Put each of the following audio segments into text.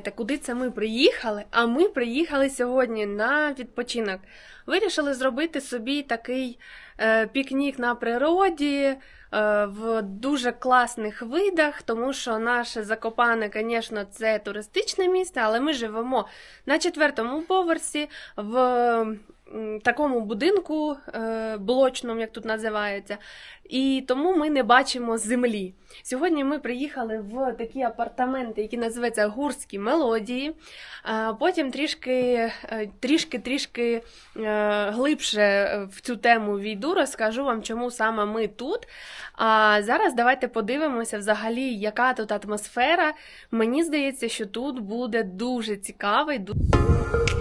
питаєте, куди це ми приїхали? А ми приїхали сьогодні на відпочинок. Вирішили зробити собі такий е, пікнік на природі е, в дуже класних видах, тому що наше Закопане, звісно, це туристичне місце, але ми живемо на четвертому поверсі в такому будинку е, блочному, як тут називається, і тому ми не бачимо землі. Сьогодні ми приїхали в такі апартаменти, які називаються Гурські мелодії. Потім трішки, е, трішки, трішки е, глибше е, в цю тему війду, розкажу вам, чому саме ми тут. А зараз давайте подивимося взагалі, яка тут атмосфера. Мені здається, що тут буде дуже цікавий. ду-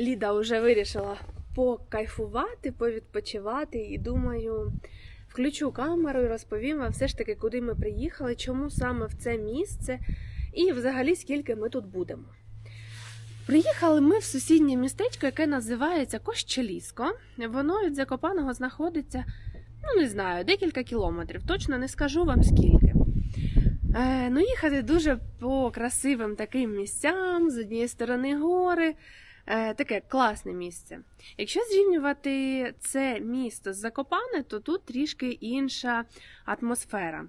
Ліда вже вирішила покайфувати, повідпочивати і думаю, включу камеру і розповім вам все ж таки, куди ми приїхали, чому саме в це місце і взагалі скільки ми тут будемо. Приїхали ми в сусіднє містечко, яке називається Кощелісько. Воно від Закопаного знаходиться, ну не знаю, декілька кілометрів. Точно не скажу вам скільки. Е, ну, їхати дуже по красивим таким місцям, з однієї сторони гори. Е, таке класне місце. Якщо зрівнювати це місто з Закопане, то тут трішки інша атмосфера.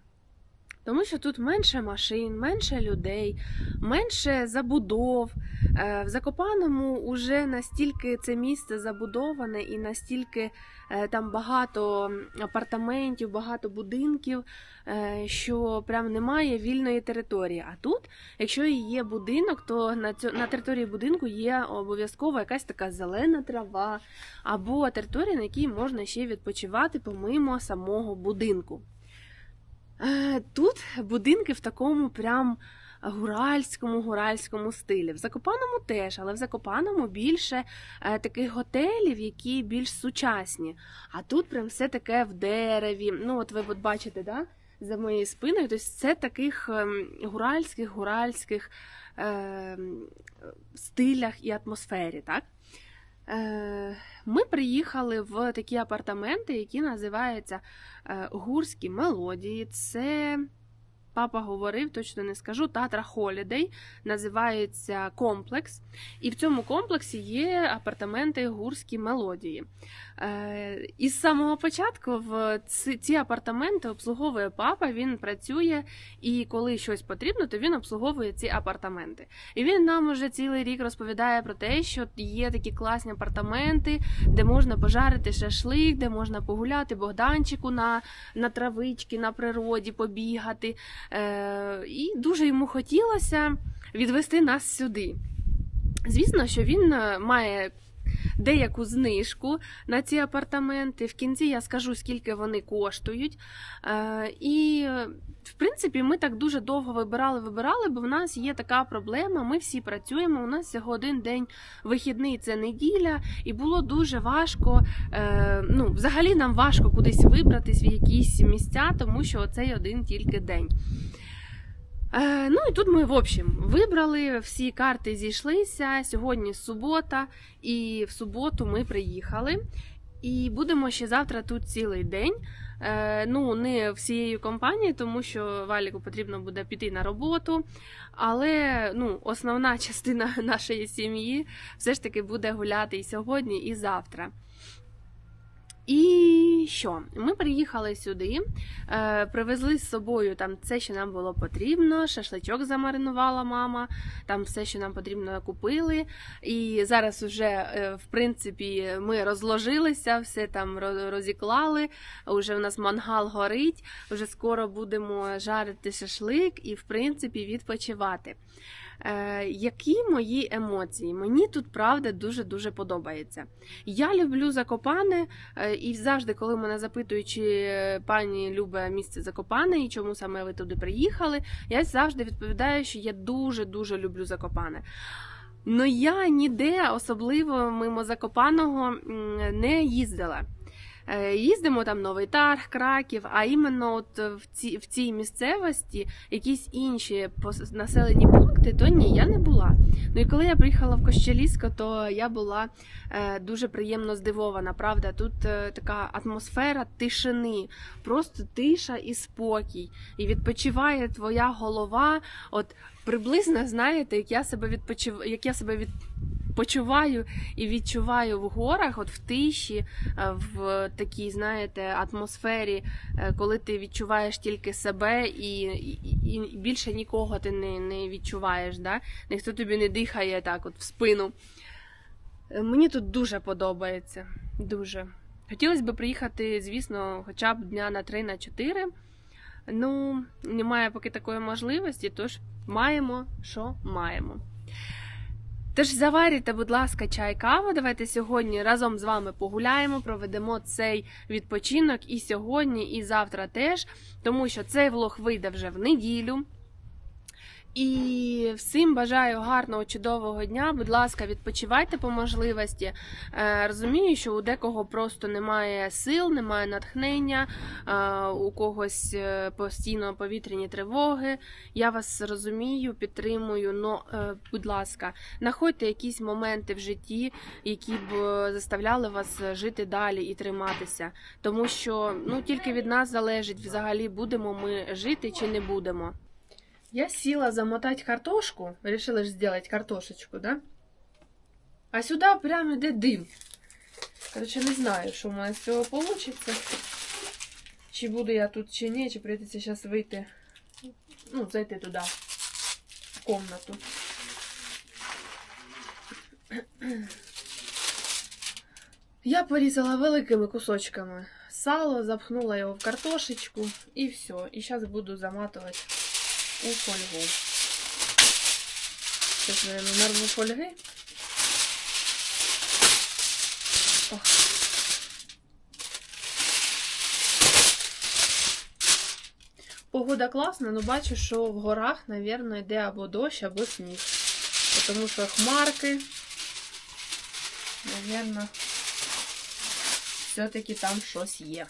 Тому що тут менше машин, менше людей, менше забудов. Е, В Закопаному вже настільки це місце забудоване і настільки е, там багато апартаментів, багато будинків, е, що прям немає вільної території. А тут, якщо і є будинок, то на цьо, на території будинку є обов'язково якась така зелена трава або територія, на якій можна ще відпочивати помимо самого будинку. Е, Тут будинки в такому прям гуральському гуральському стилі. В Закопаному теж, але в Закопаному більше е, таких готелів, які більш сучасні. А тут прям все таке в дереві. Ну, от ви от бачите, да? за моєю спиною. Тобто це таких ем, гуральських, гуральських е, стилях і атмосфері. так? Е, Ми приїхали в такі апартаменти, які називаються е, Гурські мелодії. Це папа говорив, точно не скажу. Татра Холідей називається комплекс. І в цьому комплексі є апартаменти Гурські мелодії. Е, І з самого початку в ці, апартаменти обслуговує папа, він працює, і коли щось потрібно, то він обслуговує ці апартаменти. І він нам уже цілий рік розповідає про те, що є такі класні апартаменти, де можна пожарити шашлик, де можна погуляти Богданчику на, на травички, на природі, побігати. Е, І дуже йому хотілося відвести нас сюди. Звісно, що він е, має деяку знижку на ці апартаменти. В кінці я скажу, скільки вони коштують. Е, І, в принципі, ми так дуже довго вибирали, вибирали, бо в нас є така проблема. Ми всі працюємо. У нас всього один день вихідний це неділя, і було дуже важко. е, Ну, взагалі нам важко кудись вибратись в якісь місця, тому що цей один тільки день. Е, ну і тут ми, в общем, вибрали, всі карти зійшлися. Сьогодні субота, і в суботу ми приїхали. І будемо ще завтра тут цілий день. Е, ну, не всією компанією, тому що Валіку потрібно буде піти на роботу. Але ну, основна частина нашої сім'ї все ж таки буде гуляти і сьогодні, і завтра. І що? Ми приїхали сюди, е, привезли з собою там все, що нам було потрібно. Шашличок замаринувала мама, там все, що нам потрібно, купили. І зараз вже, е, в принципі, ми розложилися, все там розіклали. Уже в нас мангал горить, вже скоро будемо жарити шашлик і, в принципі, відпочивати. Е, які мої емоції? Мені тут правда дуже-дуже подобається. Я люблю Закопане, е, і завжди, коли мене запитують, чи пані любе місце Закопане і чому саме ви туди приїхали, я завжди відповідаю, що я дуже-дуже люблю Закопане. Ну я ніде особливо мимо Закопаного не їздила. Е, Їздимо там Новий Тарг, Краків, а іменно от в цій, в цій місцевості якісь інші населені пункти, то ні, я не була. Ну і коли я приїхала в Кощелісько, то я була е, дуже приємно здивована. Правда, тут е, така атмосфера тишини, просто тиша і спокій. І відпочиває твоя голова. От приблизно знаєте, як я себе відпочив... як я себе від... почуваю і відчуваю в горах, от в тиші, е, в такій, знаєте, атмосфері, е, коли ти відчуваєш тільки себе і, і, і більше нікого ти не, не відчуваєш. Да? Ніхто тобі не дихає так, от в спину. Е, Мені тут дуже подобається. Дуже. Хотілося б приїхати, звісно, хоча б дня на 3 на 4. Ну, немає поки такої можливості, тож маємо, що маємо. Тож заварюйте, будь ласка, чай, каву. Давайте сьогодні разом з вами погуляємо, проведемо цей відпочинок і сьогодні, і завтра теж, тому що цей влог вийде вже в неділю. І всім бажаю гарного, чудового дня. Будь ласка, відпочивайте по можливості. Е, Розумію, що у декого просто немає сил, немає натхнення, е, у когось е, постійно повітряні тривоги. Я вас розумію, підтримую. Но, будь ласка, знаходьте якісь моменти в житті, які б заставляли вас жити далі і триматися. Тому що ну тільки від нас залежить взагалі, будемо ми жити чи не будемо. Я села замотать картошку, решила же сделать картошечку, да? А сюда прям іде дим. Короче, не знаю, що в мене з цього получиться. Чи буду я тут, чи ні, чи прийдеться зараз вийти, ну, зайти туди, в комнату. Я порізала великими кусочками сало, запхнула його в картошечку і все. І зараз буду заматувати У фольгу. Сейчас, наверное, нарву фольги. Ох. Погода класна, але бачу, що в горах, мабуть, йде або дощ, або сніг. Тому що хмарки. Мабуть, все-таки там щось є.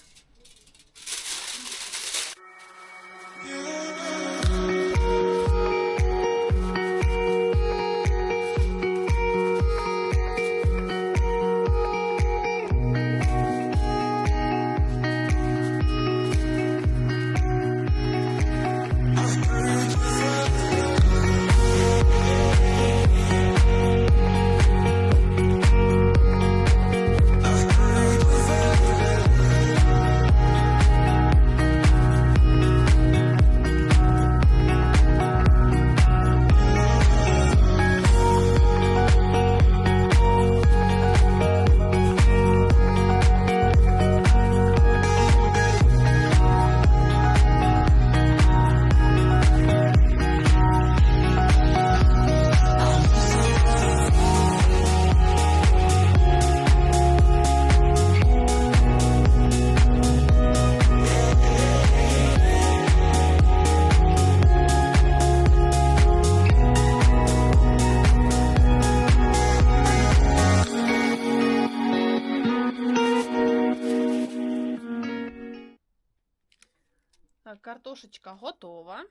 Готова.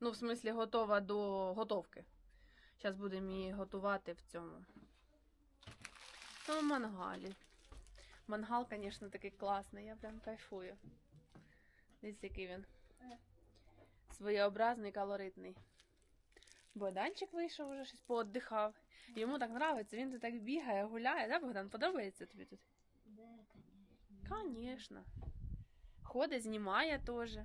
Ну, в смислі, готова до готовки. Зараз будемо її готувати в цьому. На мангалі. Мангал, звісно, такий класний, я прям кайфую. Дивіться, який він. Своєобразний, колоритний. Богданчик вийшов уже щось пооддихав. Йому так подобається, він тут так бігає, гуляє, да, Богдан? Подобається тобі тут? Конечно. Ходить, знімає теж.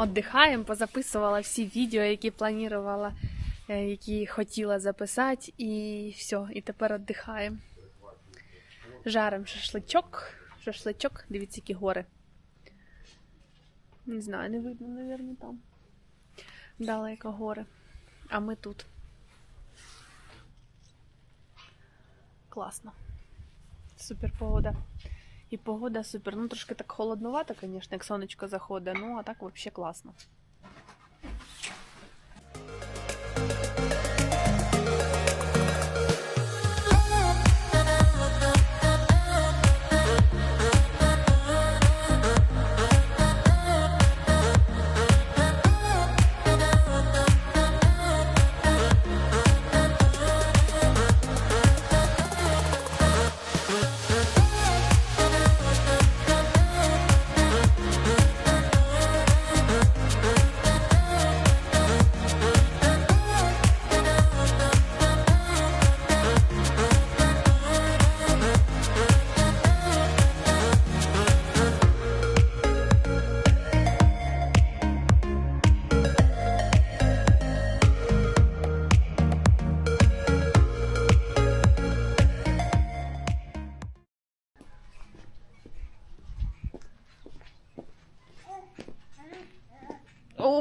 Отдихаємо, позаписувала всі відео, які планувала, е, які хотіла записати, і все, і тепер віддихаємо. Жарим шашличок. Шашличок, дивіться, які гори. Не знаю, не видно, мабуть, там. Далеко гори. А ми тут. Класно. Супер погода. І погода супер. Ну, трошки так холодновато, звісно, як сонечко заходить. Ну, а так взагалі класно.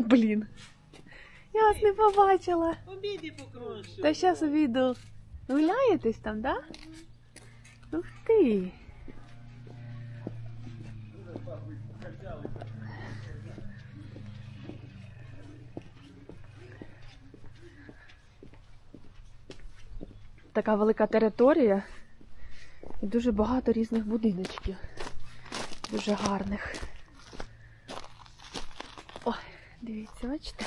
Блін. Я вас не побачила. Обіді покрошу. Та зараз увійду. Гуляєтесь там, да? Ух ти. Така велика територія і дуже багато різних будиночків. Дуже гарних. Дивіться, бачите?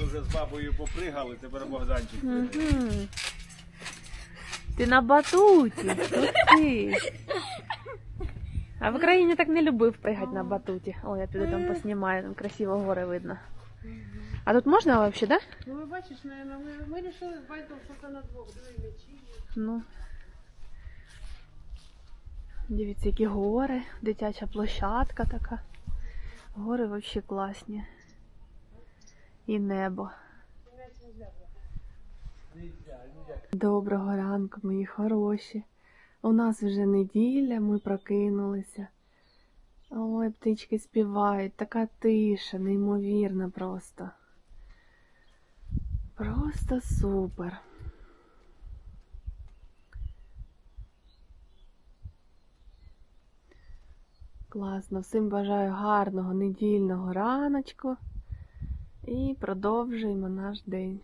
Ми вже з бабою попригали, тепер Богданчик пригає. Ти на батуті. Ух ти. А в Україні так не любив пригати на батуті. О, я піду там поснімаю, там красиво гори видно. А тут можна взагалі, да? Ну, ви бачиш, наверное, ми, ми вирішили з батьком, що на двох. Диви, м'ячі. Ну. Дивіться, які гори, дитяча площадка така. Гори взагалі класні. І небо. Доброго ранку, мої хороші. У нас вже неділя, ми прокинулися. Ой, птички співають, така тиша, неймовірна просто. Просто супер. Класно, всім бажаю гарного недільного раночку і продовжуємо наш день.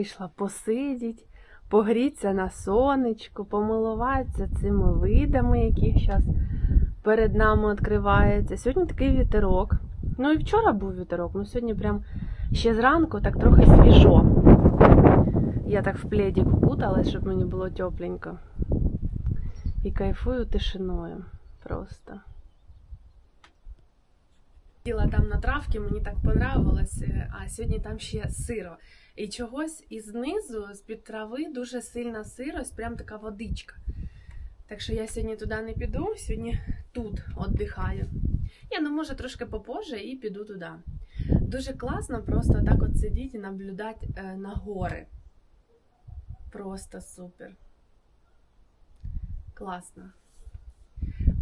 Вийшла посидіть, погріться на сонечку, помилуватися цими видами, які зараз перед нами відкриваються. Сьогодні такий вітерок. Ну і вчора був вітерок, ну сьогодні прям ще зранку так трохи свіжо. Я так в пледик укуталась, щоб мені було тепленько. І кайфую тишиною просто. Сіла там на травці, мені так понравилось, е, а сьогодні там ще сиро. І чогось із знизу, з-під трави, дуже сильна сирость, прям така водичка. Так що я сьогодні туди не піду, сьогодні тут віддихаю. Я ну може трошки попозже і піду туди. Дуже класно просто так от сидіти і наблюдати е, на гори. Просто супер. Класно.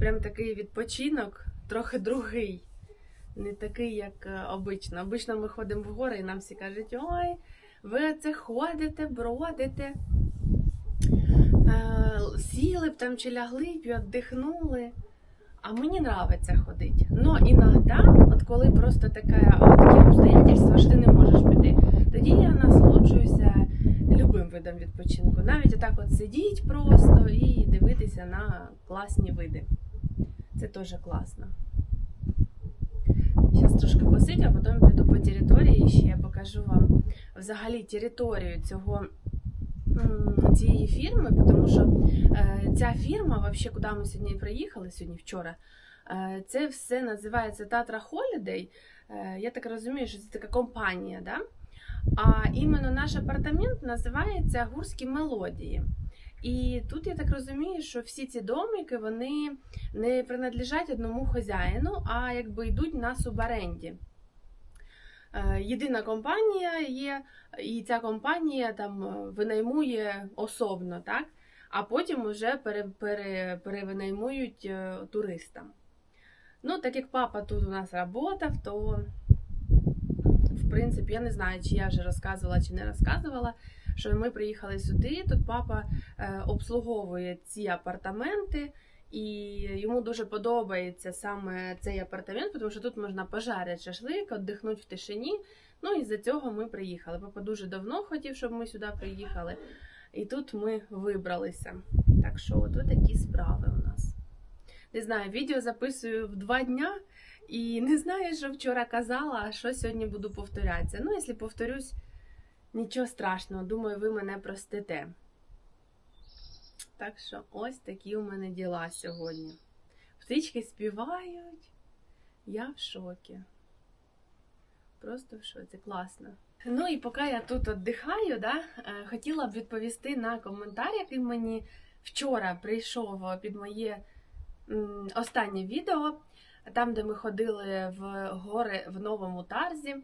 Прям такий відпочинок, трохи другий. Не такий, як е, обично. Обично ми ходимо в гори і нам всі кажуть, ой, ви це ходите, бродите. Е, сіли б там чи лягли б віддихнули. А мені подобається ходити. Но іноді, от коли просто таке обстоятельство, що ти не можеш піти, тоді я насолоджуюся любим видом відпочинку. Навіть отак от сидіть просто і дивитися на класні види. Це теж класно. Зараз трошки посидю, а потім піду по території і ще покажу вам взагалі територію цього цієї фірми, тому що е, ця фірма, вообще, куди ми сьогодні приїхали, сьогодні вчора, е, це все називається Tatra Holiday. Е, я так розумію, що це така компанія, да? а іменно наш апартамент називається Гурські мелодії. І тут я так розумію, що всі ці домики вони не принадлежать одному хазяїну, а якби йдуть на субаренді. Е, Єдина компанія є, і ця компанія там е, винаймує особно, так? а потім вже пере, пере, перевинаймують е, туристам. Ну, так як папа тут у нас працював, то в принципі я не знаю, чи я вже розказувала, чи не розказувала, що ми приїхали сюди. Тут папа е, обслуговує ці апартаменти, і йому дуже подобається саме цей апартамент, тому що тут можна пожарити шашлик, віддихнути в тишині. Ну і за цього ми приїхали. Папа дуже давно хотів, щоб ми сюди приїхали. І тут ми вибралися. Так що, от такі справи у нас. Не знаю, відео записую в два дня. І не знаю, що вчора казала, а що сьогодні буду повторятися. Ну, якщо повторюсь, нічого страшного, думаю, ви мене простите. Так що ось такі у мене діла сьогодні. Птички співають. Я в шокі. Просто в шоці, класно. Ну і поки я тут віддихаю, да, е, хотіла б відповісти на коментар, який мені вчора прийшов під моє останнє відео там, де ми ходили в гори в новому тарзі.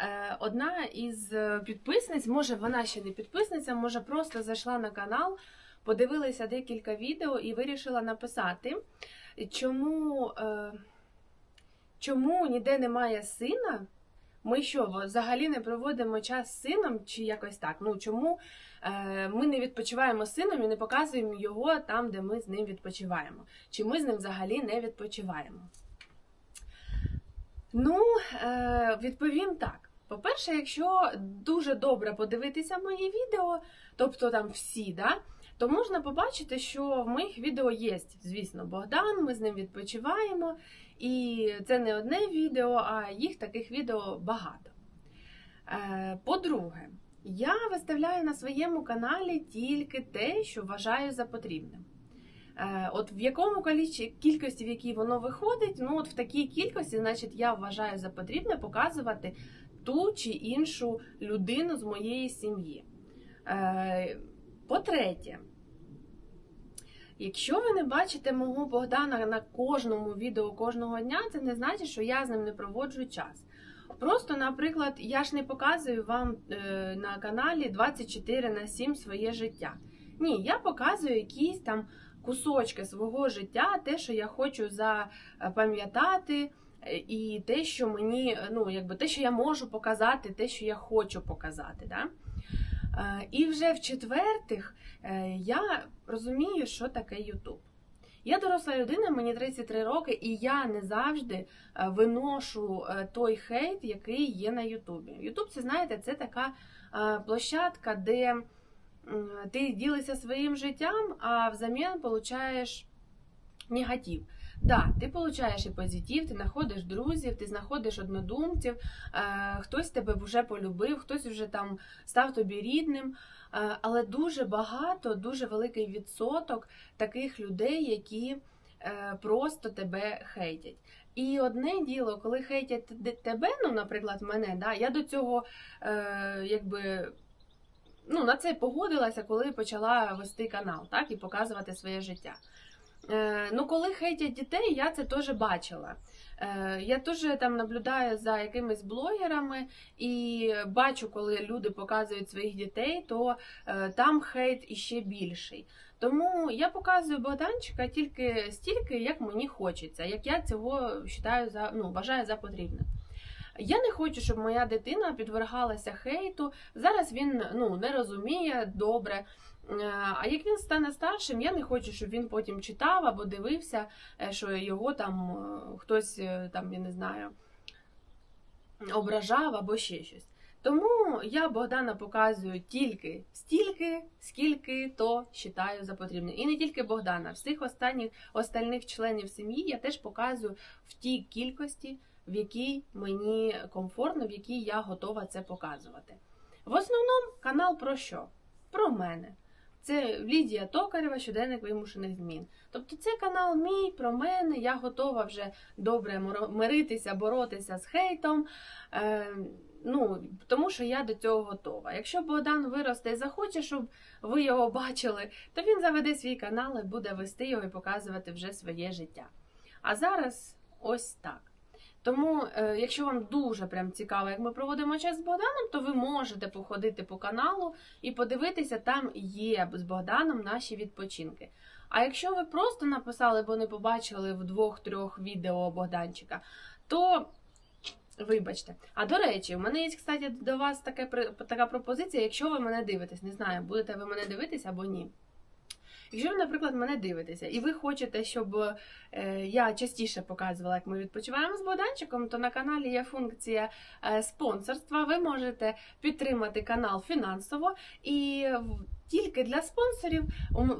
Е, Одна із підписниць, може вона ще не підписниця, може просто зайшла на канал, подивилася декілька відео і вирішила написати, чому, е, чому ніде немає сина Ми що, взагалі не проводимо час з сином чи якось так? Ну чому е, ми не відпочиваємо з сином і не показуємо його там, де ми з ним відпочиваємо? Чи ми з ним взагалі не відпочиваємо? Ну, е, відповім так. По-перше, якщо дуже добре подивитися мої відео, тобто там всі, да, то можна побачити, що в моїх відео є, звісно, Богдан, ми з ним відпочиваємо. І це не одне відео, а їх таких відео багато. Е, По-друге, я виставляю на своєму каналі тільки те, що вважаю за потрібне. От в якому кількості, в якій воно виходить, ну от в такій кількості, значить, я вважаю за потрібне показувати ту чи іншу людину з моєї сім'ї. Е, По-третє, Якщо ви не бачите мого Богдана на кожному відео кожного дня, це не значить, що я з ним не проводжу час. Просто, наприклад, я ж не показую вам е, на каналі 24 на 7 своє життя. Ні, я показую якісь там кусочки свого життя, те, що я хочу запам'ятати, і те, що мені, ну, якби те, що я можу показати, те, що я хочу показати. Да? Е, І вже в-четвертих, е, я розумію, що таке Ютуб. Я доросла людина, мені 33 роки, і я не завжди е, виношу той хейт, який є на Ютубі. Ютуб, це знаєте, це така площадка, де ти ділишся своїм життям, а взамін получаєш негатив. Да, ти получаєш і позитив, ти знаходиш друзів, ти знаходиш однодумців, е, хтось тебе вже полюбив, хтось вже там став тобі рідним. Е, але дуже багато, дуже великий відсоток таких людей, які е, просто тебе хейтять. І одне діло, коли хейтять тебе, ну, наприклад, мене, да, я до цього якби. Ну, на це погодилася, коли почала вести канал, так, і показувати своє життя. Е, ну, коли хейтять дітей, я це теж бачила. Е, я теж там наблюдаю за якимись блогерами і бачу, коли люди показують своїх дітей, то е, там хейт іще більший. Тому я показую Богданчика тільки стільки, як мені хочеться, як я цього вважаю за ну, вважаю за потрібне. Я не хочу, щоб моя дитина підвергалася хейту. Зараз він ну, не розуміє добре. Е, А як він стане старшим, я не хочу, щоб він потім читав або дивився, е, що його там е, хтось там, я не знаю, ображав або ще щось. Тому я Богдана показую тільки стільки, скільки то вважаю за потрібне. І не тільки Богдана, всіх останніх остальних членів сім'ї я теж показую в тій кількості, в якій мені комфортно, в якій я готова це показувати. В основному канал про що? Про мене. Це Лідія Токарєва, щоденник вимушених змін. Тобто це канал мій про мене. Я готова вже добре миритися, боротися з хейтом. Е, ну, тому що я до цього готова. Якщо Богдан виросте і захоче, щоб ви його бачили, то він заведе свій канал і буде вести його і показувати вже своє життя. А зараз ось так. Тому, е, якщо вам дуже прям цікаво, як ми проводимо час з Богданом, то ви можете походити по каналу і подивитися, там є з Богданом наші відпочинки. А якщо ви просто написали, бо не побачили в двох-трьох відео Богданчика, то вибачте. А до речі, у мене є, кстати, до вас таке, така пропозиція, якщо ви мене дивитесь, не знаю, будете ви мене дивитись або ні. Якщо ви, наприклад, мене дивитеся, і ви хочете, щоб е, я частіше показувала, як ми відпочиваємо з Богданчиком, то на каналі є функція е, спонсорства. Ви можете підтримати канал фінансово, і тільки для спонсорів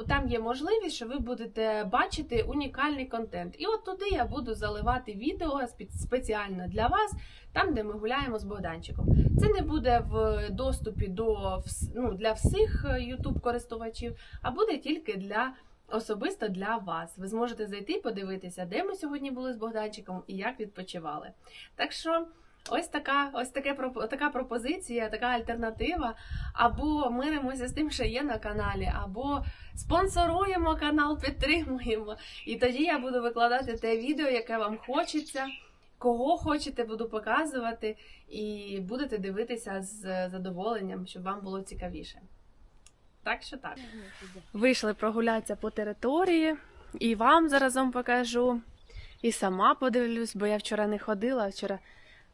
там є можливість, що ви будете бачити унікальний контент. І от туди я буду заливати відео спе- спеціально для вас, там, де ми гуляємо з Богданчиком. Це не буде в доступі до ну, для всіх youtube користувачів а буде тільки для особисто для вас. Ви зможете зайти подивитися, де ми сьогодні були з Богданчиком і як відпочивали. Так що. Ось така, ось таке така пропозиція, така альтернатива. Або миримося з тим, що є на каналі, або спонсоруємо канал, підтримуємо. І тоді я буду викладати те відео, яке вам хочеться, кого хочете, буду показувати, і будете дивитися з задоволенням, щоб вам було цікавіше. Так що так. Вийшли прогулятися по території, і вам заразом покажу, і сама подивлюсь, бо я вчора не ходила, вчора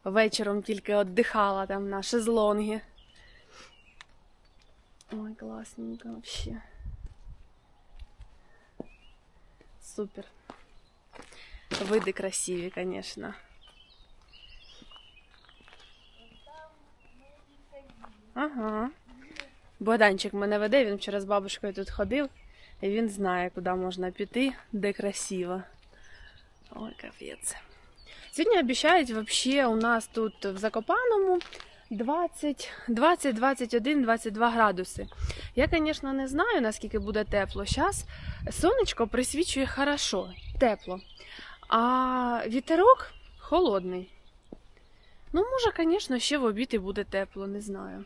вечором тільки віддихала там на шезлонгі. Ой, класненько вообще. Супер. Види красиві, звісно. Ага. Богданчик мене веде, він вчора з бабушкою тут ходив, і він знає, куди можна піти, де красиво. Ой, капець. Сьогодні обіцяють вообще у нас тут в Закопаному 20, 20, 21, 22 градуси. Я, звісно, не знаю, наскільки буде тепло. Зараз сонечко присвічує хорошо, тепло. А вітерок холодний. Ну, може, звісно, ще в обід і буде тепло, не знаю.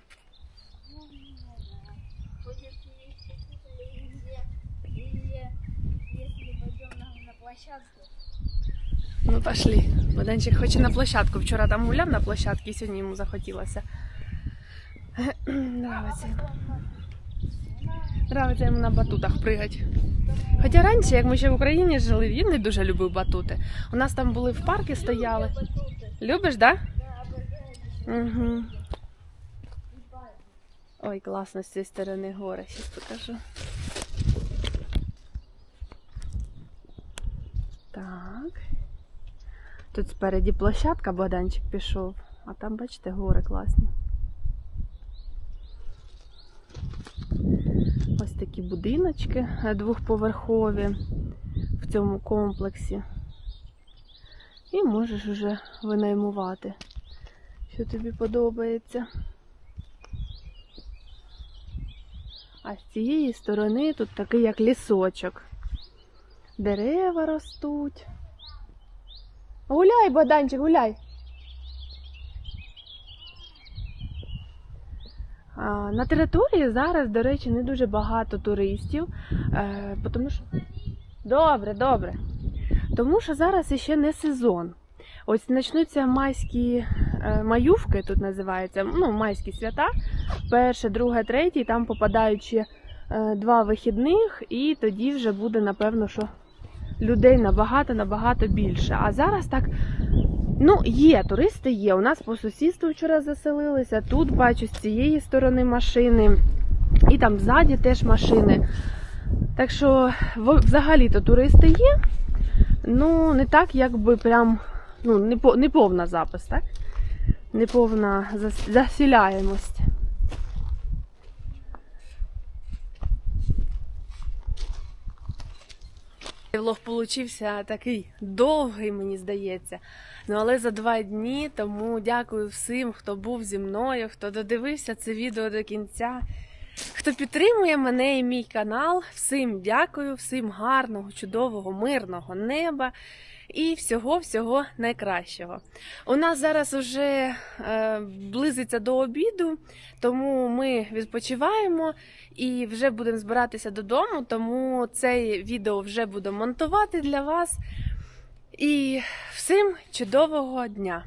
Если пойдем на, на площадку, Ну, пошли. Богданчик хоче на площадку. Вчора там гуляв на площадці, і сьогодні йому захотілося. Нравиться. Нравиться йому на батутах пригати. Хоча раніше, як ми ще в Україні жили, він не дуже любив батути. У нас там були в парку стояли. Любиш, так? Угу. Ой, класно з цієї сторони гори. Зараз покажу. Так. Тут спереді площадка, Богданчик пішов, а там, бачите, гори класні. Ось такі будиночки е, двохповерхові в цьому комплексі. І можеш вже винаймувати, що тобі подобається. А з цієї сторони тут такий як лісочок. Дерева ростуть. Гуляй, Богданчик, гуляй. На території зараз, до речі, не дуже багато туристів, е, тому що добре, добре. Тому що зараз іще не сезон. Ось почнуться майські е, маювки, тут називається, ну, майські свята. Перше, друге, третє, там попадають ще е, два вихідних, і тоді вже буде, напевно, що людей набагато набагато більше. А зараз так. Ну, є, туристи є. У нас по сусідству вчора заселилися. Тут бачу з цієї сторони машини, і там ззаді теж машини. Так що, взагалі-то туристи є. Ну, не так, якби прям, ну, не, по- не повна запис, так? Не повна зас- засіляємость. Влог получився такий довгий, мені здається. Ну але за два дні, тому дякую всім, хто був зі мною, хто додивився це відео до кінця, хто підтримує мене і мій канал. Всім дякую, всім гарного, чудового, мирного неба і всього-всього найкращого. У нас зараз вже е, близиться до обіду, тому ми відпочиваємо і вже будемо збиратися додому, тому це відео вже буду монтувати для вас. І всім чудового дня!